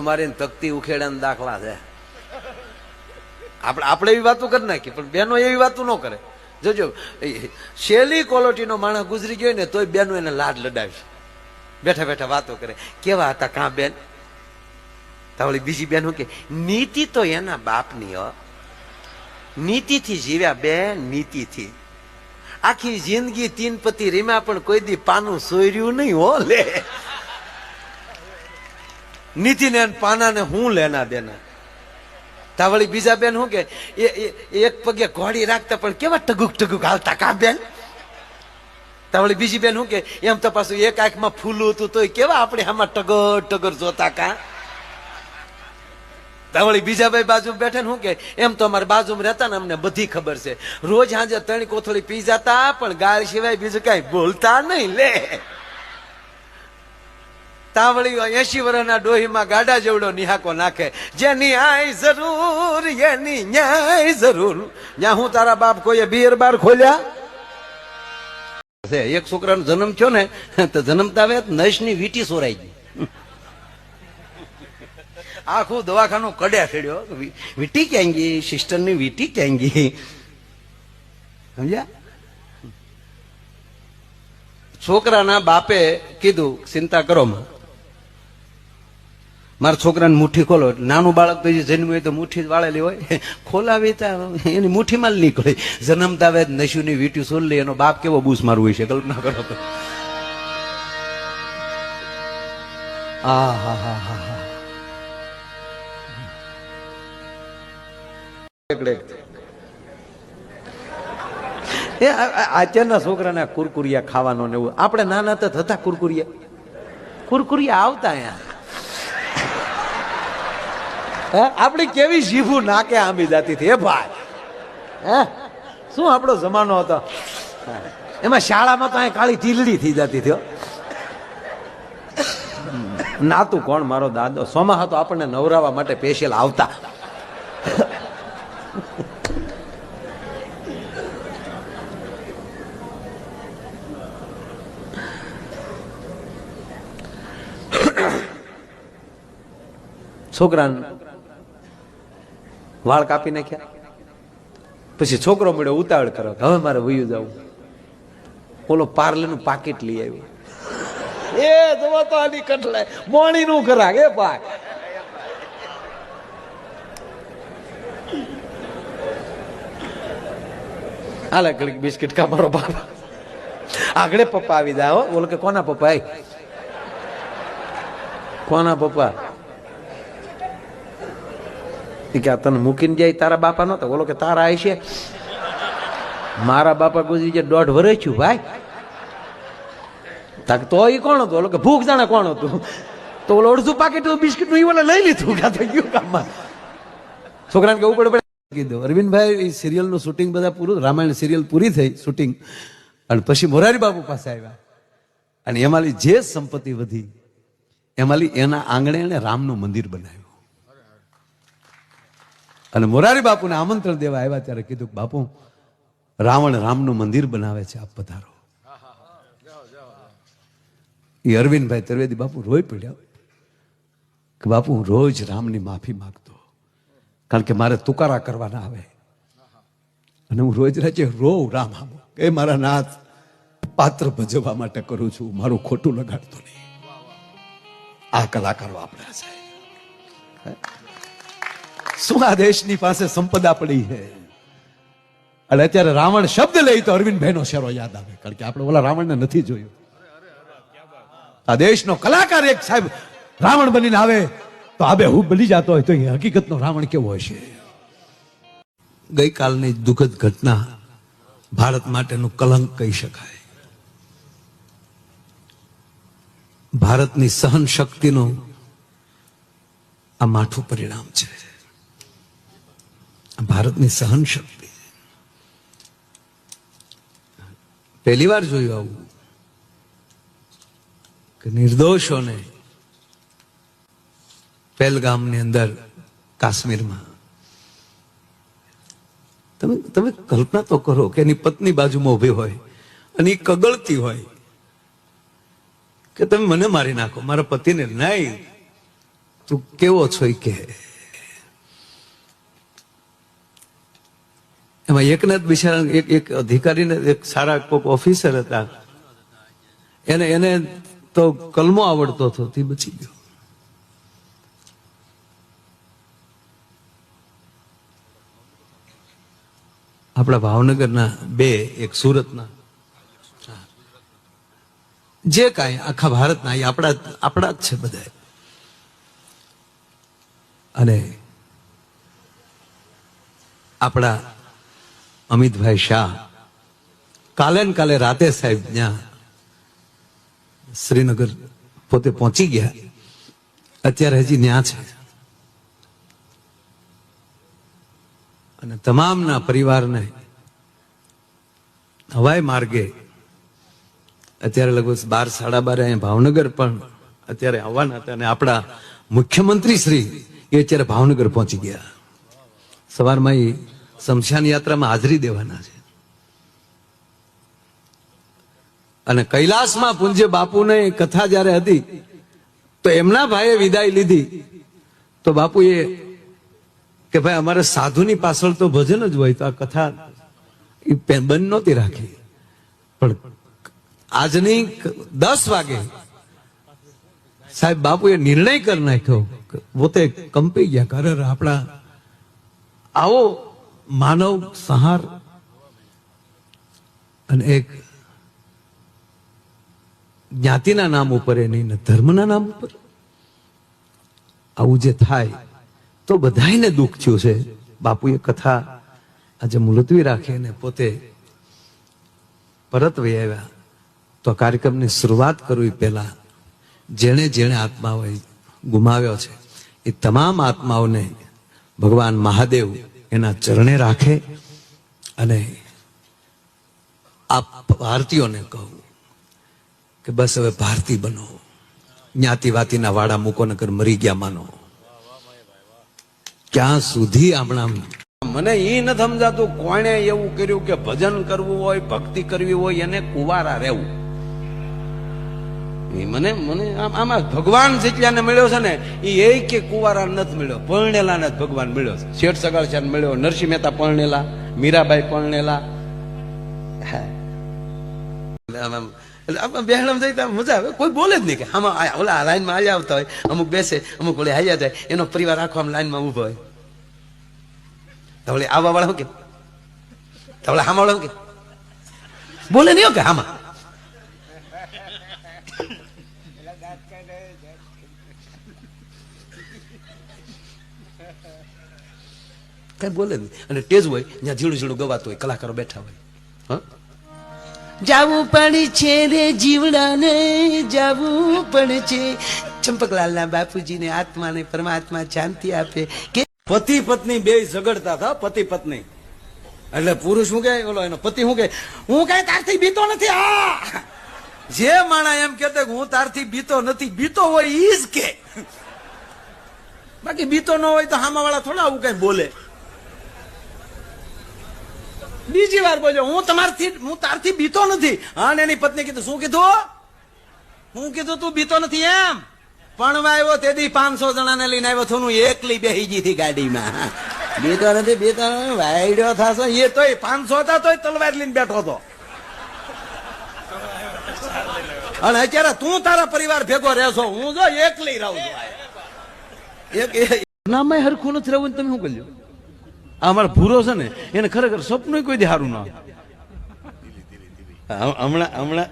મારીને તકતી ઉખેડાના દાખલા છે. આપણે આપણે એવી વાતો કરી નાખી, પણ બેનો એવી વાતો ન કરે. જોજો શેલી ક્વોલિટીનો માણસ ગુજરી ગયો ને તોય બેનો એને લાડ લડાવી બેઠા બેઠા વાતો કરે. કેવા હતા કા બેન? તાવળી બીજી બેન કે, નીતિ તો એના બાપની હો. નીતિથી જીવ્યા બેન નીતિથી. આખી જિંદગી તીન પતિ રીમા પણ કોઈ દી પાનું સોયર્યું નહીં, હો લે. નીતિને પાનાને હું લેના દેના? તાવળી બીજા બેન શું કે, એ એક પગે ઘોડી રાખતા પણ કેવા ટગુક ટગુક હાલતા કા બેન? તાવળી બીજી બેન શું કે, એમ તો પાછું એક આંખમાં ફૂલું હતું તોય કેવા આપણે આમાં ટગર ટગર જોતા કા? તાવળી બીજા ભાઈ બાજુ બેઠા શું કે, એમ તો અમારે બાજુમાં રહેતા ને અમને બધી ખબર છે. રોજ સાંજે ત્રણ કોથળી પી જતા, પણ ગાળ સિવાય બીજું કઈ બોલતા નહીં લે. તાવળી એસી વર્ષના ડોહીમાં ગાડા જેવડો નિહાકો નાખે. જેની આય જરૂર એની ન્યાય જરૂર. ન્યા હું તારા બાપ કોઈએ બિયર બાર ખોલ્યા? એક છોકરાનો જન્મ થયો ને, તો જન્મતા આવે નસની વીટી સોરાઈ ગઈ. આખું દવાખાનું કડ્યા ખેડ્યો વીટી ક્યાં ગઈ? સિસ્ટરની વીટી ક્યાં ગઈ? સમજ્યા? છોકરાના બાપે કીધું, ચિંતા કરો માં. મારા છોકરાને મુઠ્ઠી ખોલો. નાનું બાળક તો જે હોય તો મુઠ્ઠી વાળેલી હોય. ખોલાવી તા એની મુઠ્ઠીમાં જ નીકળે. જન્મતા આવે નશુની વીટી સોલી એનો બાપ કેવો બૂસ મારું હોય છે કલ્પના કરો તો. આ હા હા હા એ અત્યારના છોકરાને કુરકુરિયા ખાવાનો ને એવું. આપણે નાના તો થતા કુરકુરિયા. કુરકુરિયા આવતા અહીંયા. હે? આપણી કેવી જીભું નાકે આંબી જતી હતી એ ભાઈ? હે? શું આપણો જમાનો હતો? એમાં શાળામાં તો અહીં કાળી ટીલડી થઈ જતી થયો નાતું કોણ? મારો દાદો. સોમા હતો, આપણને નવરાવા માટે પેશિયલ આવતા. છોકરાને વાળ કાપી નાખ્યા. પછી છોકરો મળ્યો ઉતાવળ કરો હવે મારે વયું જવું. ઓલો પાર્લેનું પાકીટ લઈ આવ્યું. એ જવા તો આની કટલાય. મોણી નું ખરાક એ પાક આલે ઘડીક બિસ્કિટ કા મારો બાપ. આગળ પપ્પા આવી જાય બોલો કે, કોના પપ્પા? આય. કોના પપ્પા? કે આ તને મૂકીને જાય તારા બાપા નતો બોલો કે તારા આય છે મારા બાપા ગુજરી જાય દોઢ વર્ષ છું ભાઈ. તાક તો એ કોણ હતું? ઓલો કે ભૂખ જાણે કોણ હતું? તો ઓલો અડધું પાકેટ બિસ્કિટનું ઈ ઓલે લઈ લીધું. કે થઈ ગયું કામમાં. છોકરાને કેવું પડે પડે કીધું અરવિંદભાઈ એ સિરિયલનું શૂટિંગ બધા પૂરું, રામાયણ સિરિયલ પૂરી થઈ શૂટિંગ અને પછી મોરારી બાપુ પાસે આવ્યા. અને એમાંની જે સંપત્તિ વધી એમાંની એના આંગણે એણે રામનું મંદિર બનાવ્યું. અને મોરારી બાપુને આમંત્રણ દેવા આવ્યા ત્યારે કીધું બાપુ, રાવણ રામનું મંદિર બનાવે છે, આપ પધારો. એ અરવિંદભાઈ ત્રિવેદી બાપુ રોઈ પડ્યા કે બાપુ હું રોજ રામની માફી માંગતો. કારણ કે મારે તુકારા કરવાના આવે. અને હું રોજ રાજે રોવ રામ આમ. કે મારા નાથ, પાત્ર ભજવવા માટે કરું છું. મારું ખોટું લગાડતો નહીં. આ કલાકારો આપણા છે. શું આ દેશની પાસે સંપદા પડી છે. અને અત્યારે રાવણ શબ્દ લઈ તો અરવિંદભાઈ નો શેરો યાદ આવે, કારણ કે આપણે ઓલા રાવણને નથી જોયું. આ દેશનો કલાકાર એક સાહેબ રાવણ બનીને આવે, તો આબે હું બની જતો હોય, તો એ હકીકતનો રાવણ કેવો હશે? ગઈકાલની દુઃખદ ઘટના ભારત માટેનું કલંક કહી શકાય. ભારતની સહન શક્તિનું આ માઠું પરિણામ છે. ભારતની સહન શક્તિ પહેલી વાર જોયું આવું. કે નિર્દોષોને પહેલગામની અંદર કાશ્મીરમાં. તમે તમે કલ્પના તો કરો કે એની પત્ની બાજુમાં ઊભી હોય અને એ કગળતી હોય. કે તમે મને મારી નાખો, મારા પતિને નહીં. તું કેવો છો એ કે એમાં એકને જ બિચારા એક એક અધિકારીને એક સારા કોઈક ઓફિસર હતા. એને એને તો કલમો આવડતો હતો, તે બચી ગયો. આપણા ભાવનગરના બે, એક સુરતના. જે કાંઈ આખા ભારતના, એ આપણા આપણા જ છે બધા અને આપણા અમિતભાઈ શાહ. કાલે ને કાલે રાતે સાહેબ ત્યાં શ્રીનગર પોતે પહોંચી ગયા. અત્યારે હજી ત્યાં છે. અને તમામના પરિવારને હવાઈ માર્ગે અત્યારે લગભગ બાર, સાડા બારે અહીંયા ભાવનગર પણ અત્યારે આવવાના હતા અને આપણા મુખ્યમંત્રી શ્રી એ અત્યારે ભાવનગર પહોંચી ગયા. સવારમાં એ શમશાન યાત્રામાં હાજરી દેવાના છે. અને કૈલાસમાં પૂજ્ય બાપુને કથા જ્યારે હતી તો એમના ભાઈએ વિદાય લીધી. તો બાપુએ કે ભાઈ અમારે સાધુની પાછળ તો ભજન જ હોય તો આ કથા એ બંધ નહોતી રાખી. પણ આજની દસ વાગે સાહેબ બાપુએ નિર્ણય કરી નાખ્યો પોતે કંપી ગયા કે અરે અરે, આપણા આવો માનવ સહાર અને એક જ્ઞાતિના નામ ઉપર એ નહીં ધર્મના નામ ઉપર. આવું જે થાય, તો બધાને દુઃખ થયું છે. બાપુએ કથા આજે મુલતવી રાખી અને પોતે પરત વહી આવ્યા. તો કાર્યક્રમની શરૂઆત કરવી પહેલા જેણે જેણે આત્માઓ ગુમાવ્યો છે, એ તમામ આત્માઓને ભગવાન મહાદેવ એના ચરણે રાખે અને આ ભારતીયોને કહું કે બસ હવે ભારતી બનો. જ્ઞાતિ વાતીના વાડા મૂકો, નકર મરી ગયા માનો. ક્યાં સુધી હમણાં મને એ ન સમજાતું કોણે એવું કર્યું કે ભજન કરવું હોય, ભક્તિ કરવી હોય, એને કુવારા રહેવું. મને મને આમાં ભગવાન જેટલાને મળ્યો છે ને, એ એક કે કુવારા નથી મળ્યો પરણેલાને જ ભગવાન મળ્યો છે. શેઠ સગાડશાને મળ્યો, નરસિંહ મહેતા પરણેલા, મીરાબાઈ પરણેલા. આમ, આમ- બેહણમ જઈ તો મજા આવે. કોઈ બોલે જ નહીં કે, આમાં ઓલા લાઈનમાં હાલ્યા આવતા હોય, અમુક બેસે, અમુક ઓલે હાલ્યા જાય, એનો પરિવાર આખો આમ લાઈનમાં ઊભો હોય. ઓલે આવવા વાળા શું કે? તો ઓલા વાળા શું કે? બોલે નહીં કે હામાં? કઈ બોલે નહીં. અને ટેજ હોય ત્યાં ઝીણું ઝીણું ગવાતું હોય કલાકારો બેઠા હોય. હા? જાવું પણ છે રે જીવડાને જાવું પણ છે. ચંપકલાલના બાપુજીને આત્માને પરમાત્મા શાંતિ આપે. કે પતિ પત્ની બે ઝઘડતા હતા પતિ પત્ની. એટલે પુરુષ શું કે ઓલો એનો પતિ શું કે હું કઈ તારથી બીતો નથી. આ! જે માણા એમ કહેતો કે હું તારથી બીતો નથી બીતો હોય ઈ જ કે. બાકી બીતો ન હોય તો હામા વાળા થોડા આવું કઈ બોલે. બીજી વાર બોલ્યો હું તમારથી હું તારથી બીતો નથી. હા એની પત્ની કીધું શું કીધું? હું કીધું તું બીતો નથી એમ. પણ આવ્યો તે દી પાંચસો જણાને લઈને આવ્યો છું હું એકલી બેહી ગઈ હતી ગાડીમાં. બીતો નથી બીતો વાયડ્યો થાશો એ તોય પાંચસો હતા તોય તલવાર લઈને બેઠો હતો. અને અત્યારે તું તારા પરિવાર ભેગો રહેશો હું જો એકલી રહું છું. એક નામાં હરખું નથી રહેવું તમે શું કર્યું આ અમારા ભૂરો છે ને, એને ખરેખર સપનું કોઈ દે સારું ના હમણાં હમણાં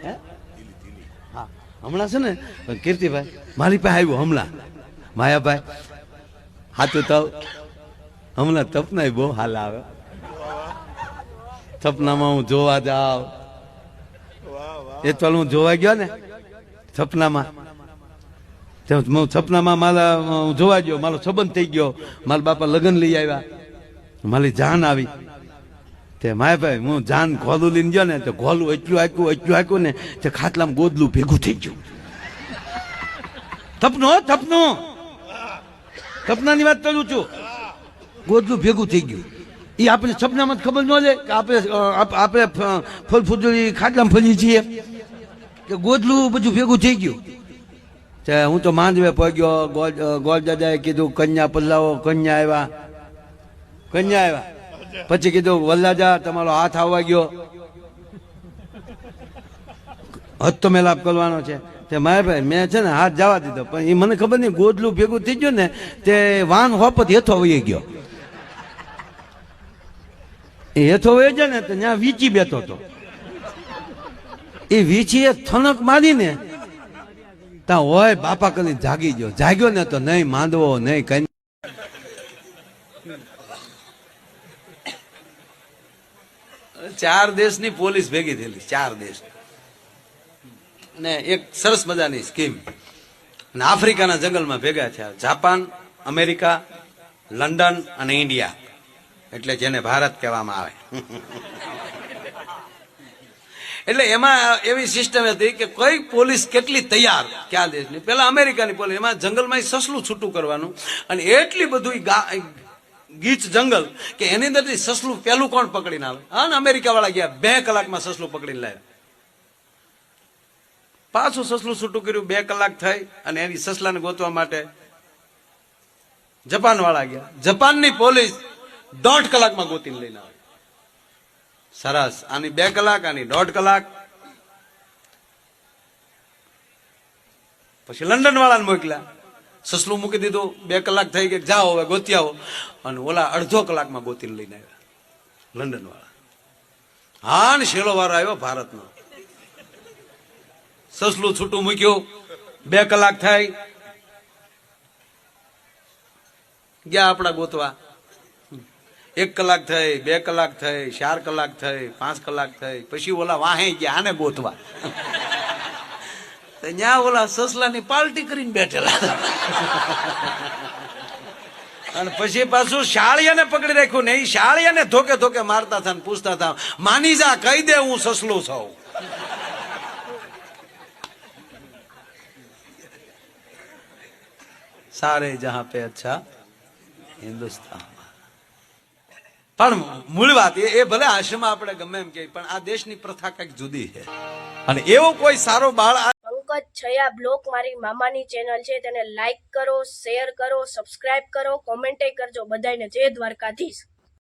હમણાં છે ને કીર્તિભાઈ, મારી પાસે આવ્યો હમણાં. માયાભાઈ હાથું તવ. હમણાં તપના બહુ હાલ આવે. સપનામાં હું જોવા જાઉં. એ તો હું જોવા ગયો ને સપનામાં સપનામાં મારા, હું જોવા ગયો, મારો સંબંધ થઈ ગયો. મારા બાપા લગ્ન લઈ આવ્યા. મારી જાન આવી. તે માય ભાઈ હું જાન ખોલું લઈને ગયો ને તો ખોલું એટલું આક્યું એટલું આક્યું ને તે ખાટલામાં ગોદલું ભેગું થઈ ગયું. થપનો હો, તપનું. સપનાની વાત કરું છું. ગોદલું ભેગું થઈ ગયું. એ આપણે સપનામાં ખબર ન લે કે આપણે આપણે ફલ ફૂદડી ખાટલામાં ફરી છીએ. કે ગોદલું બધું ભેગું થઈ ગયું. તે હું તો માંડવે પગ્યો ગોળ દાદાએ કીધું કન્યા પલ્લાવો કન્યા આવ્યા. કન્યા આવ્યા. પછી કીધું વલ્લાજા તમારો હાથ આવવા ગયો. હત્તો મેલાપ કરવાનો છે. તે મારે ભાઈ, મેં છે ને હાથ જવા દીધો. પણ એ મને ખબર નહીં, ગોદલું ભેગું થઈ ગયું ને, તે વાન હોપત હેથો વહી ગયો. એ હેથો વહી છે ને, તો ત્યાં વીચી બેઠો હતો. એ વીછી એ થનક મારીને, ત્યાં હોય બાપા કલી જાગી ગયો. જાગ્યો ને તો નહીં માંદવો, નહીં કઈ ચાર દેશની પોલીસ ભેગી થયેલી, ચાર દેશ. અને એક સરસ મજાની સ્કીમ અને આફ્રિકાના જંગલમાં ભેગા થયા. જાપાન, અમેરિકા, લંડન અને ઇન્ડિયા. એટલે જેને ભારત કહેવામાં આવે. એટલે એમાં એવી સિસ્ટમ હતી કે કઈ પોલીસ કેટલી તૈયાર ક્યાં દેશની. પેલા અમેરિકાની પોલીસ. એમાં જંગલમાં સસલું છૂટું કરવાનું. અને એટલી બધું ગીચ જંગલ, કે એની અંદરથી સસલું પહેલું કોણ પકડીને આવે? હા ને અમેરિકા વાળા ગયા, બે કલાકમાં સસલું પકડીને લાવ્યા. પાછું સસલું છૂટું કર્યું, બે કલાક થઈ અને એની સસલાને ગોતવા માટે જપાન વાળા ગયા. જપાનની પોલીસ દોઢ કલાકમાં ગોતીને લઈને આવે. સરસ. આની બે કલાક, આની દોઢ કલાક. પછી લંડન વાળાને મોકલ્યા. સસલું મૂકી દીધું, બે કલાક થઈ ગઈ, જાઓ હવે ગોતી આવો અને ઓલા અડધો કલાકમાં ગોતીને લઈને આવ્યા લંડન વાળા હા ને શેલો વારો આવ્યો ભારતનો. સસલું છૂટું મૂક્યું, બે કલાક થાય ગયા આપણા ગોતવા. એક કલાક થઈ, બે કલાક થઈ, ચાર કલાક થઈ, પાંચ કલાક થઈ, પછી ઓલા વાહે ગયા, આને ગોતવા. તો ન્યા ઓલા સસલાની પાલટી કરીને બેઠેલા અને પછી પાછું શાળિયાને પકડી રાખ્યું ને એ શાળિયાને ધોકે ધોકે મારતા હતા ને પૂછતા હતા માની જા કહી દે હું સસલું છું. સારે જહાં પે અચ્છા હિન્દુસ્તાન. પણ મૂળ વાત એ ભલે આશ્રમ આપણે ગમે એમ કે પણ આ દેશની પ્રથા કંઈક જુદી છે. અને એવો કોઈ સારો બાળ પંકજ છયા બ્લોક મારી મામાની ચેનલ છે તેને લાઈક કરો, શેર કરો સબસ્ક્રાઈબ કરો કોમેન્ટે કરજો બધાને જય દ્વારકાધીશ.